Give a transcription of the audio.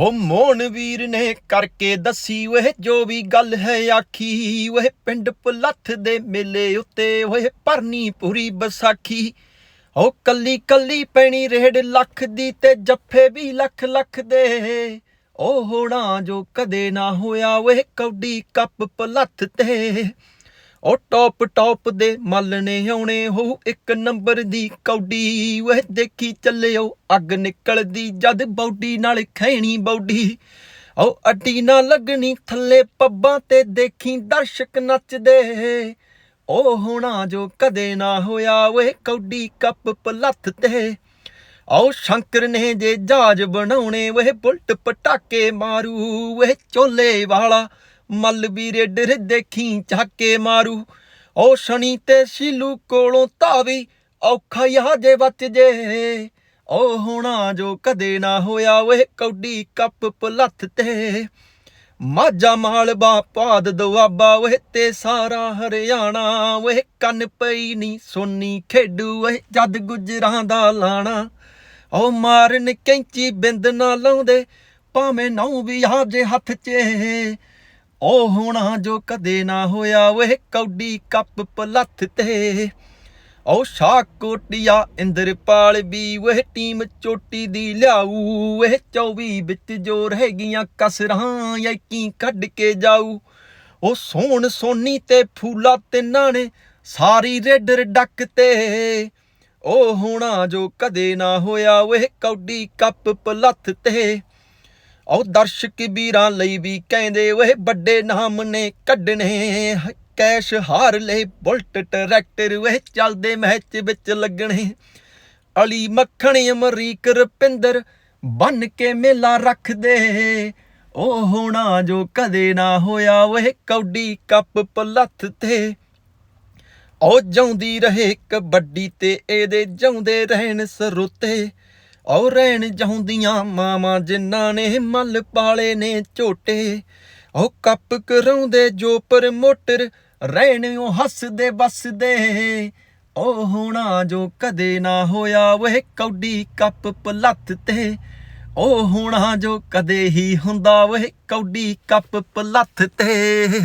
ਹੋ ਮੋਹਨ ਵੀਰ ਨੇ ਕਰਕੇ ਦੱਸੀ, ਓਏ ਜੋ ਵੀ ਗੱਲ ਹੈ ਆਖੀ, ਓਏ ਪਿੰਡ ਪੁਲੱਥ ਦੇ ਮੇਲੇ ਉੱਤੇ, ਓਏ ਭਰਨੀ ਪੂਰੀ ਬਸਾਖੀ। ਹੋ ਕੱਲੀ ਕੱਲੀ ਪੈਣੀ ਰੇਡ ਲੱਖ ਦੀ ਤੇ ਜੱਫੇ ਵੀ ਲੱਖ ਲੱਖ ਦੇ। ਉਹ ਹੋਣਾ ਜੋ ਕਦੇ ਨਾ ਹੋਇਆ, ਓਏ ਕੌਡੀ ਕੱਪ ਪਲੱਥ ਤੇ। ਉਹ ਟੌਪ ਟੌਪ ਦੇ ਮੱਲ ਨੇ ਆਉਣੇ ਹੋ ਇੱਕ ਨੰਬਰ ਦੀ ਕੌਡੀ। ਓਏ ਦੇਖੀ ਚੱਲਿਓ, ਅੱਗ ਨਿਕਲਦੀ ਜਦ ਬੌਡੀ ਨਾਲ ਖੈਣੀ ਬੌਡੀ। ਓ ਅੱਡੀ ਨਾ ਲੱਗਣੀ, ਥੱਲੇ ਪੱਬਾਂ ਤੇ ਦੇਖੀ ਦਰਸ਼ਕ ਨੱਚਦੇ। ਉਹ ਹੋਣਾ ਜੋ ਕਦੇ ਨਾ ਹੋਇਆ, ਓਏ ਕੌਡੀ ਕੱਪ ਪਲੱਥ ਤੇ। ਆਓ ਸ਼ੰਕਰ ਨੇ ਜੇ ਜਹਾਜ਼ ਬਣਾਉਣੇ ਵੇ ਬੁਲਟ ਪਟਾਕੇ ਮਾਰੂ ਵੇ ਚੋਲੇ ਵਾਲਾ। ਮੱਲ ਵੀ ਰੇਡਰ ਦੇਖੀ ਝਾਕੇ ਮਾਰੂ। ਓ ਸ਼ਨੀ ਤੇ ਸ਼ੀਲੂ ਕੋਲੋਂ ਧਾਵੀ, ਔਖਾ ਯਾ ਜੇ ਬਚ ਜੇ। ਓ ਹੋਣਾ ਜੋ ਕਦੇ ਨਾ ਹੋਇਆ ਵੇ ਕੌਡੀ ਕੱਪ ਪਲੱਥ ਤੇ। ਮਾਝਾ ਮਾਲਵਾ ਪਾਦ ਦੁਆਬਾ ਵੇ ਤੇ ਸਾਰਾ ਹਰਿਆਣਾ। ਵੇ ਕੰਨ ਪਈ ਨੀ ਸੋਨੀ ਖੇਡੂ ਵੇ ਜਦ ਗੁਜਰਾਂ ਦਾ ਲਾਣਾ। ਓ ਮਾਰਨ ਕੈਂਚੀ ਬਿੰਦ ਨਾ ਲਾਉਂਦੇ, ਭਾਵੇਂ ਨੌ ਵੀ ਆ ਹੱਥ 'ਚ। ਉਹ ਹੋਣਾ ਜੋ ਕਦੇ ਨਾ ਹੋਇਆ, ਓਏ ਕੌਡੀ ਕੱਪ ਪਲੱਥ ਤੇ। ਓ ਸ਼ਾਹ ਕੋਟਿਆ ਇੰਦਰਪਾਲ ਵੀ, ਓਏ ਟੀਮ ਚੋਟੀ ਦੀ ਲਿਆਊ। ਓਏ 24 ਵਿੱਚ ਜੋ ਰਹਿ ਗਈਆਂ ਕਸਰਾਂ ਯਕੀ ਕੱਢ ਕੇ ਜਾਊ। ਉਹ ਸੋਹਣ ਸੋਨੀ ਤੇ ਫੂਲਾ ਤਿੰਨਾਂ ਨੇ ਸਾਰੀ ਰੇਡਰ ਡੱਕ ਤੇ। ਓ ਹੋਣਾ ਜੋ ਕਦੇ ਨਾ ਹੋਇਆ, ਓਏ ਕੌਡੀ ਕੱਪ ਪਲੱਥ ਤੇ। ਉਹ ਦਰਸ਼ਕ ਵੀਰਾਂ ਲਈ ਵੀ ਕਹਿੰਦੇ, ਓਏ ਵੱਡੇ ਨਾਮ ਨੇ ਕੱਢਣੇ। ਕੈਸ਼ ਹਾਰ ਲੈ ਬੁਲਟ ਟਰੈਕਟਰ, ਓਏ ਚੱਲਦੇ ਮੈਚ ਵਿੱਚ ਲੱਗਣੇ। ਅਲੀ ਮੱਖਣ, ਅਮਰੀਕ ਰਪਿੰਦਰ ਬਨ ਕੇ ਮੇਲਾ ਰੱਖਦੇ। ਉਹ ਹੋਣਾ ਜੋ ਕਦੇ ਨਾ ਹੋਇਆ, ਓਏ ਕੌਡੀ ਕੱਪ ਪਲੱਥ ਤੇ। ਉਹ ਜਾਉਂਦੀ ਰਹੇ ਕਬੱਡੀ ਤੇ, ਇਹਦੇ ਜਾਉਂਦੇ ਰਹਿਣ ਸਰੋਤੇ। ਔ ਰਹਿਣ ਜਾਉਂਦੀਆਂ ਮਾਵਾਂ ਜਿਨ੍ਹਾਂ ਨੇ ਮੱਲ ਪਾਲੇ ਨੇ ਝੋਟੇ, ਉਹ ਕੱਪ ਕਰਾਉਂਦੇ ਜੋ ਪ੍ਰਮੋਟਰ ਰਹਿਣ ਉਹ ਹੱਸਦੇ ਬਸਦੇ ਉਹ ਹੋਣਾ ਜੋ ਕਦੇ ਨਾ ਹੋਇਆ ਵੇ ਕੌਡੀ ਕੱਪ ਪਲੱਥ ਤੇ। ਉਹ ਹੋਣਾ ਜੋ ਕਦੇ ਹੀ ਹੁੰਦਾ ਵੇ ਕੌਡੀ ਕੱਪ ਪਲੱਥ ਤੇ।